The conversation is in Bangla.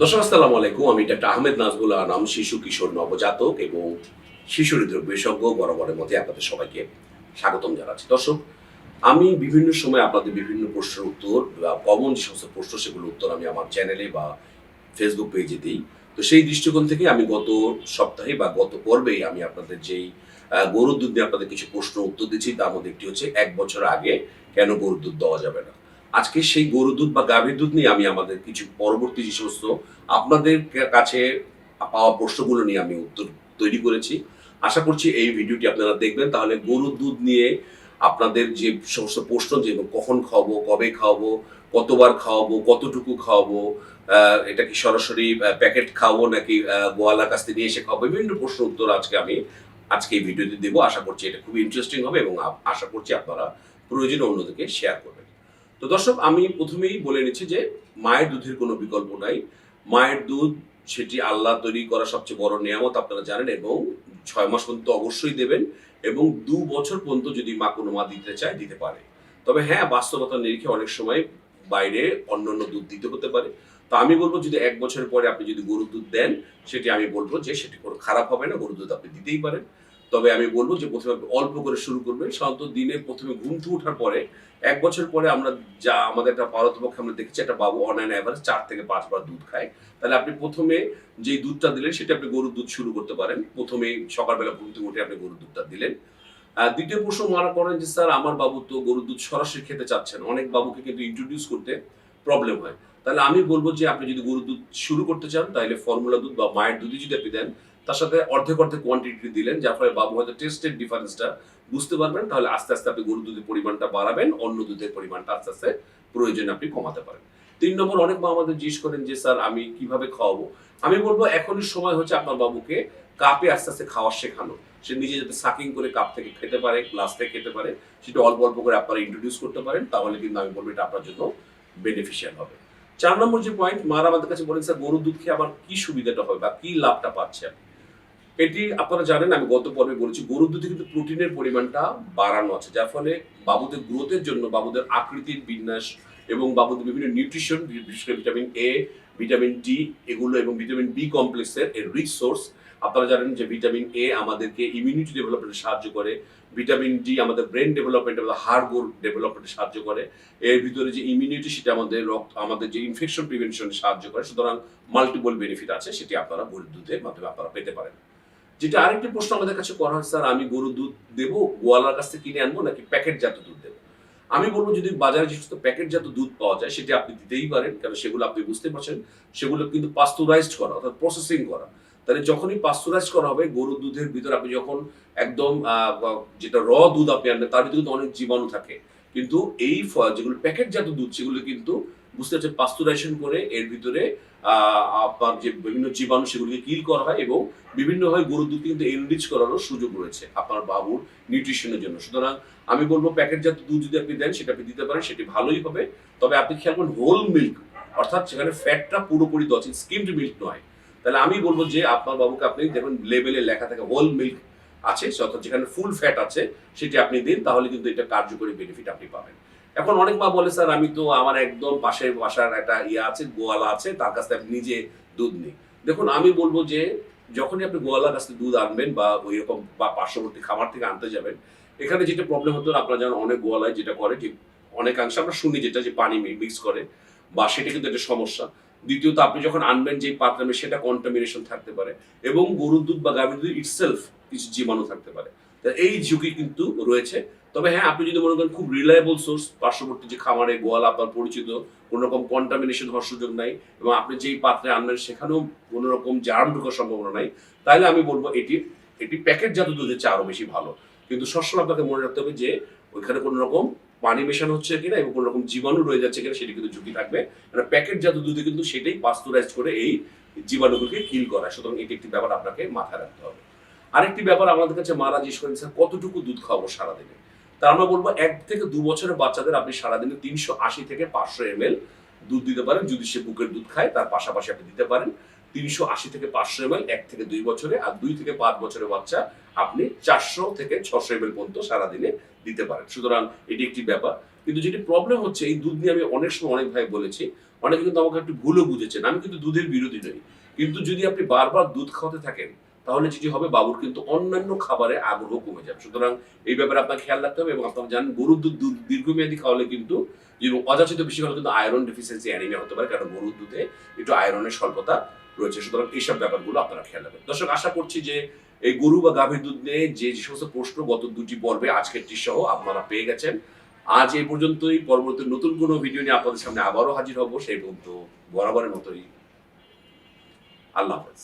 দর্শক, আসসালামু আলাইকুম। আমি ডাক্তার আহমেদ নাজবুল আনাম শিশু, কিশোর, নবজাতক এবং শিশু হৃদরোগ বিশেষজ্ঞ বরাবরের মধ্যে আপনাদের সবাইকে স্বাগতম জানাচ্ছি। দর্শক, আমি বিভিন্ন সময় আপনাদের বিভিন্ন প্রশ্নের উত্তর বা কমন যে সমস্ত প্রশ্ন, সেগুলোর উত্তর আমি আমার চ্যানেলে বা ফেসবুক পেজে দিই। তো সেই দৃষ্টিকোণ থেকে আমি গত সপ্তাহে বা গত পর্বেই আমি আপনাদের যেই গরুর দুধ নিয়ে আপনাদের কিছু প্রশ্ন উত্তর দিচ্ছি, তার মধ্যে একটি হচ্ছে, এক বছর আগে কেন গরুর দুধ দেওয়া যাবে না? আজকে সেই গরুর দুধ বা গাভীর দুধ নিয়ে আমি আমাদের কিছু পরবর্তী যে সমস্ত আপনাদের কাছে পাওয়া প্রশ্নগুলো নিয়ে আমি উত্তর তৈরি করেছি। আশা করছি এই ভিডিওটি আপনারা দেখবেন। তাহলে গরুর দুধ নিয়ে আপনাদের যে সমস্ত প্রশ্ন যে কখন খাওয়াবো, কবে খাওয়াবো, কতবার খাওয়াবো, কতটুকু খাওয়াবো এটা কি সরাসরি প্যাকেট খাওয়াবো নাকি গোয়ালার কাছ থেকে নিয়ে এসে খাওয়াবো, বিভিন্ন প্রশ্ন উত্তর আজকে আমি, আজকে এই ভিডিওতে দেবো। আশা করছি এটা খুবই ইন্টারেস্টিং হবে এবং আশা করছি আপনারা প্রয়োজনে অন্যদেরকে শেয়ার করবেন। তো দর্শক, আমি প্রথমেই বলে নিচ্ছি যে মায়ের দুধের কোনো বিকল্প নাই। মায়ের দুধ, সেটি আল্লাহ তৈরি করা সবচেয়ে বড় নিয়ামত আপনারা জানেন এবং ছয় মাস পর্যন্ত অবশ্যই দেবেন এবং দু বছর পর্যন্ত যদি মা কোনো মা দিতে চায়, দিতে পারে। তবে হ্যাঁ বাস্তবতা নিরিখে অনেক সময় বাইরে অন্য অন্য দুধ দিতে হতে পারে। তো আমি বলব যদি এক বছর পরে আপনি যদি গরুর দুধ দেন, সেটি আমি বলব যে সেটি কোনো খারাপ হবে না, গরুর দুধ আপনি দিতেই পারেন। তবে আমি বলব যে প্রথমে অল্প করে শুরু করবেন সাধারণত দিনে প্রথমে ঘুম থেকে ওঠার পরে এক বছর পরে আমরা যা আমাদের একটা পারতপক্ষে আমরা দেখেছি, একটা বাবু অন অ্যান অ্যাভারেজ চার থেকে পাঁচবার দুধ খায়। তাহলে আপনি প্রথমে যে দুধটা দিলেন, সেটা আপনি গরুর দুধ শুরু করতে পারেন। প্রথমে সকালবেলা ঘুম থেকে উঠে আপনি গরুর দুধটা দিলেন। দ্বিতীয় প্রশ্ন মারা করেন যে, স্যার, আমার বাবু তো গরুর দুধ সরাসরি খেতে চাচ্ছেন। অনেক বাবুকে কিন্তু ইন্ট্রোডিউস করতে প্রবলেম হয়। তাহলে আমি বলব যে, আপনি যদি গরুর দুধ শুরু করতে চান, তাহলে ফর্মুলা দুধ বা মায়ের দুধই যদি আপনি দেন তার সাথে অর্ধেক অর্ধেক কোয়ান্টিটি দিলেন, যার ফলে বাবু হয়তো টেস্টের ডিফারেন্সটা বুঝতে পারবেন। তাহলে আস্তে আস্তে আপনি গরুর দুধের পরিমাণটা বাড়াবেন, অন্য দুধের পরিমাণটা আস্তে আস্তে প্রয়োজনে আপনি কমাতে পারেন। তিন নম্বর, অনেক মা আমাদের জিজ্ঞেস করেন যে, স্যার, আমি কীভাবে খাওয়াবো? আমি বলব, এখনই সময় হচ্ছে আপনার বাবুকে কাপে আস্তে আস্তে খাওয়া শেখানো। সে নিজে যাতে সাকিং করে কাপ থেকে খেতে পারে গ্লাস থেকে খেতে পারে, সেটা অল্প অল্প করে আপনারা ইন্ট্রোডিউস করতে পারেন। তাহলে কিন্তু আমি বলব, এটা আপনার জন্য বেনিফিশিয়াল হবে। চার নম্বর যে পয়েন্ট মারা আমাদের কাছে বলেন, স্যার, গরুর দুধ খেয়ে আমার কি সুবিধাটা হবে বা কি লাভটা পাচ্ছে আমি এটি আপনারা জানেন, আমি গত পর্বে বলেছি, গরুর দুধে কিন্তু প্রোটিনের পরিমাণটা বাড়ানো আছে, যার ফলে বাবুদের গ্রোথের জন্য, বাবুদের আকৃতির বিন্যাস এবং বাবুদের বিভিন্ন নিউট্রিশন বিশেষ করে ভিটামিন এ ভিটামিন ডি এগুলো এবং ভিটামিন বি কমপ্লেক্সের এর রিচ সোর্স আপনারা জানেন যে ভিটামিন এ আমাদেরকে ইমিউনিটি ডেভেলপমেন্টে সাহায্য করে ভিটামিন ডি আমাদের ব্রেন ডেভেলপমেন্ট আমাদের গোল ডেভেলপমেন্টে সাহায্য করে। এর ভিতরে যে ইমিউনিটি সেটা আমাদের রক্ত, আমাদের যে ইনফেকশন প্রিভেনশনে সাহায্য করে, সুতরাং মাল্টিপল বেনিফিট আছে, সেটি আপনারা গরুর দুধের মাধ্যমে আপনারা পেতে পারেন। যেটা আরেকটি প্রশ্ন আমাদের কাছে করা হয়, স্যার, আমি গরুর দুধ দেবো গোয়ালার কাছ থেকে কিনে আনব নাকি প্যাকেটজাত দুধ দেবো? আমি বলব, যদি বাজারে যে সমস্ত প্যাকেটজাত দুধ পাওয়া যায়, সেটি আপনি দিতেই পারেন কারণ সেগুলো আপনি বুঝতে পারছেন, সেগুলো কিন্তু পাস্তুরাইজড করা, অর্থাৎ প্রসেসিং করা। তাহলে যখনই পাস্তুরাইজ করা হবে, গরুর দুধের ভিতরে আপনি যখন একদম যেটা র দুধ আপনি আনবেন, তার ভিতরে কিন্তু অনেক জীবাণু থাকে। কিন্তু এই যেগুলো প্যাকেটজাত দুধ, সেগুলো কিন্তু বুঝতে পারছেন, পাস্তুরাইজেশন করে এর ভিতরে আপনার যে বিভিন্ন জীবাণু সেগুলিকে কিল করা হয় এবং বিভিন্নভাবে গরুর দুধ কিন্তু এনরিচ করারও সুযোগ রয়েছে আপনার বাবুর নিউট্রিশনের জন্য। সুতরাং আমি বলব প্যাকেটজাত দুধ যদি আপনি দেন, সেটা আপনি দিতে পারেন, সেটি ভালোই হবে। তবে আপনি খেয়াল করুন হোল মিল্ক অর্থাৎ সেখানে ফ্যাটটা পুরোপুরি দশ স্কিমড মিল্ক নয়। তাহলে আমি বলব যে আপনার বাবুকে আপনি দেখুন লেবেলে লেখা থাকে হোল মিল্ক আছে, অর্থাৎ যেখানে ফুল ফ্যাট আছে, সেটি আপনি দিন, তাহলে কিন্তু এটা কার্যকরী বেনিফিট আপনি পাবেন। এখন অনেক মা বলে, স্যার, আমি তো আমার একদম পাশের বাসার একটা ইয়ে আছে, গোয়ালা আছে, তার কাছ থেকে নিজে দুধ নিই। দেখুন, আমি বলব যে, যখনই আপনি গোয়ালার কাছ থেকে দুধ আনবেন বা ওই রকম বা পার্শ্ববর্তী খামার থেকে আনতে যাবেন, এখানে যেটা প্রবলেম হতো, আপনারা জানেন অনেক গোয়ালায় যেটা করে যে, অনেকাংশে আমরা শুনি যেটা যে পানি মিক্স করে বা সেটা কিন্তু একটা সমস্যা। দ্বিতীয়ত, আপনি যখন আনবেন যেই পাত্রে সেটা কন্টামিনেশন থাকতে পারে এবং গরুর দুধ বা গাভীর দুধ ইটসেলফ কিছু জীবাণু থাকতে পারে। এই ঝুঁকি কিন্তু রয়েছে। তবে হ্যাঁ আপনি যদি মনে করেন খুব রিলায়েবল সোর্স পার্শ্ববর্তী যে খামারে গোয়াল আপনার পরিচিত কোনো রকম কন্টামিনেশন হওয়ার সুযোগ নাই এবং আপনি যেই পাত্রে আনবেন সেখানেও কোনো রকম জার্ম ঢোকার সম্ভাবনা নাই তাহলে আমি বলব এটি এটি প্যাকেটজাত দুধের চেয়ে আরও বেশি ভালো। কিন্তু সবসময় আপনাকে মনে রাখতে হবে যে, ওইখানে কোনো রকম পানি মেশানো হচ্ছে কিনা এবং কোনো রকম জীবাণু রয়ে যাচ্ছে কিনা সেটি কিন্তু ঝুঁকি থাকবে। কারণ প্যাকেটজাত দুধে কিন্তু সেটাই পাস্তুরাইজ করে এই জীবাণুগুলোকে কিল করা সুতরাং এটি একটি ব্যাপার আপনাকে মাথায় রাখতে হবে। আরেকটি ব্যাপার আমাদের কাছে মারা জিজ্ঞেস করেন, স্যার, কতটুকু দুধ খাওয়াবো সারাদিনে? তা আমরা বলব এক থেকে দু বছরের বাচ্চাদের আপনি সারাদিনে তিনশো আশি থেকে পাঁচশো এম দুধ দিতে পারেন। যদি সে বুকের দুধ খায়, তার পাশাপাশি আপনি দিতে পারেন। তিনশো আশি থেকে পাঁচশো এম এক থেকে দুই বছরে আর দুই থেকে পাঁচ বছরের বাচ্চা আপনি চারশো থেকে ছশো এম পর্যন্ত সারাদিনে দিতে পারেন। সুতরাং এটি একটি ব্যাপার। কিন্তু যেটি প্রবলেম হচ্ছে, এই দুধ নিয়ে আমি অনেক সময় অনেক ভাই বলেছি, অনেকে কিন্তু আমাকে একটু ভুলও বুঝেছেন। আমি কিন্তু দুধের বিরোধী নই। কিন্তু যদি আপনি বারবার দুধ খাওয়াতে থাকেন তাহলে যেটি হবে, বাবুর কিন্তু অন্যান্য খাবারে আগ্রহ কমে যাবে। সুতরাং এই ব্যাপারে আপনার খেয়াল রাখতে হবে এবং আপনারা জানেন গরুর দুধ দীর্ঘমেয়াদী খাওয়ালে কিন্তু যেরকম অযাচিত বেশি হলে কিন্তু আয়রন ডেফিসিয়েন্সি অ্যানিমিয়া হতে পারে, কারণ গরুর দুধে একটু আয়রনের স্বল্পতা রয়েছে। সুতরাং এইসব ব্যাপারগুলো আপনারা খেয়াল রাখবেন। দর্শক, আশা করছি যে এই গরু বা গাভীর দুধ নিয়ে যে যে সমস্ত প্রশ্ন গত দুটি পর্বে আজকেরটি সহ আপনারা পেয়ে গেছেন। আজ এই পর্যন্তই। পরবর্তী নতুন কোনো ভিডিও নিয়ে আপনাদের সামনে আবারও হাজির হব। সেই পর্যন্ত বরাবরের মতোই। আল্লাহ হাফেজ।